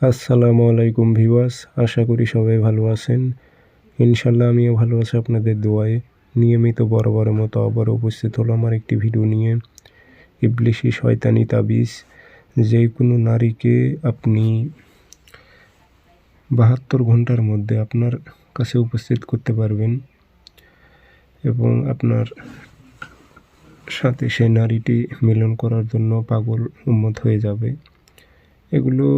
আসসালামু আলাইকুম ভিওয়াস আশা করি সবাই ভালো আছেন। ইনশাল্লাহ আমিও ভালো আছি আপনাদের দোয়ায়। নিয়মিত বরাবর মতো আবার উপস্থিত হলো আমার একটি ভিডিও নিয়ে। ইবলিশি শয়তানি তাবিজ। যে কোনো নারীকে আপনি বাহাত্তর ঘণ্টার মধ্যে আপনার কাছে উপস্থিত করতে পারবেন এবং আপনার সাথে সেই নারীটি মিলন করার জন্য পাগল উন্মত হয়ে যাবে। এগুলো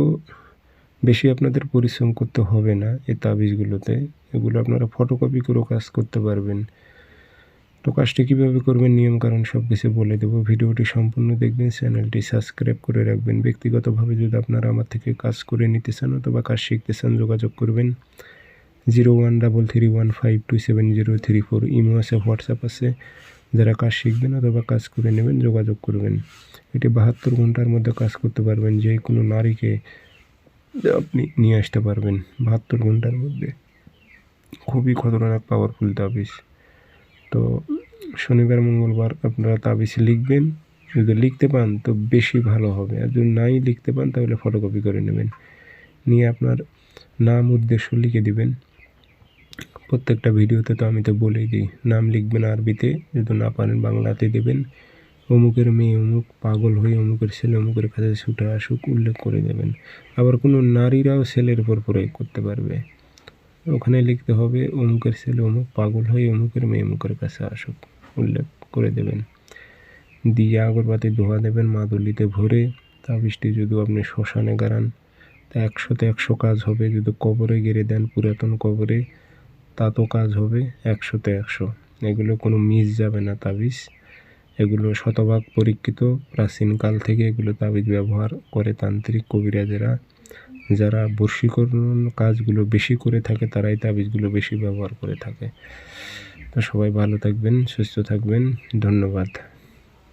বেশি আপনাদের পরিশ্রম করতে হবে না এই তাবিজগুলোতে। এগুলো আপনারা ফটোকপি করেও কাজ করতে পারবেন। তো কাজটি কীভাবে করবেন, নিয়মকানুন সব কিছু বলে দেবো। ভিডিওটি সম্পূর্ণ দেখবেন, চ্যানেলটি সাবস্ক্রাইব করে রাখবেন। ব্যক্তিগতভাবে যদি আপনারা আমার থেকে কাজ করে নিতে চান অথবা কাজ শিখতে চান, যোগাযোগ করবেন। Zero one double three one five two seven zero three four. Imo আছে, হোয়াটসঅ্যাপ আছে। যারা কাজ শিখবেন অথবা কাজ করে নেবেন, যোগাযোগ করবেন। এটি বাহাত্তর ঘণ্টার মধ্যে কাজ করতে পারবেন। যে কোনো নারীকে আপনি নিয়ে আসতে পারবেন বাহাত্তর ঘণ্টার মধ্যে। খুবই খতরনাক পাওয়ারফুল তাবিজ। তো শনিবার, মঙ্গলবার আপনারা তাবিজ লিখবেন। যদি লিখতে পান তো বেশি ভালো হবে। আর যদি নাই লিখতে পান তাহলে ফটোকপি করে নেবেন। নিয়ে আপনার নাম, উদ্দেশ্য লিখে দিবেন। প্রত্যেকটা ভিডিওতে তো আমি তো বলেই দিই, নাম লিখবেন আরবিতে। যদি না পারেন বাংলাতে দেবেন। অমুকের মেয়ে, অমুক পাগল হয়ে অমুকের ছেলে অমুকের কাছে ছুটে আসুক, উল্লেখ করে দেবেন। আবার কোনো নারীরাও ছেলের উপর প্রয়োগ করতে পারবে। ওখানে লিখতে হবে, অমুকের ছেলে অমুক পাগল হয়ে অমুকের মেয়ে অমুকের কাছে আসুক, উল্লেখ করে দেবেন। দিয়ে আগরবাতি ধোয়া দেবেন, মাদুলিতে ভরে। তাবিজটি যদি আপনি শ্মশানে গাড়ান তা একশোতে একশো কাজ হবে। যদি কবরে গেড়ে দেন পুরাতন কবরে, তা তো কাজ হবে, একশোতে একশো। এগুলো কোনো মিস যাবে না তাবিজ। এগুলো শতভাগ পরীক্ষিত প্রাচীনকাল থেকে এগুলো তাবিজ ব্যবহার করে তান্ত্রিক কবিরাজেরা। যারা বর্ষীকরণ কাজগুলো বেশি করে থাকে, তারাই তাবিজগুলো বেশি ব্যবহার করে থাকে। তো সবাই ভালো থাকবেন, সুস্থ থাকবেন। ধন্যবাদ।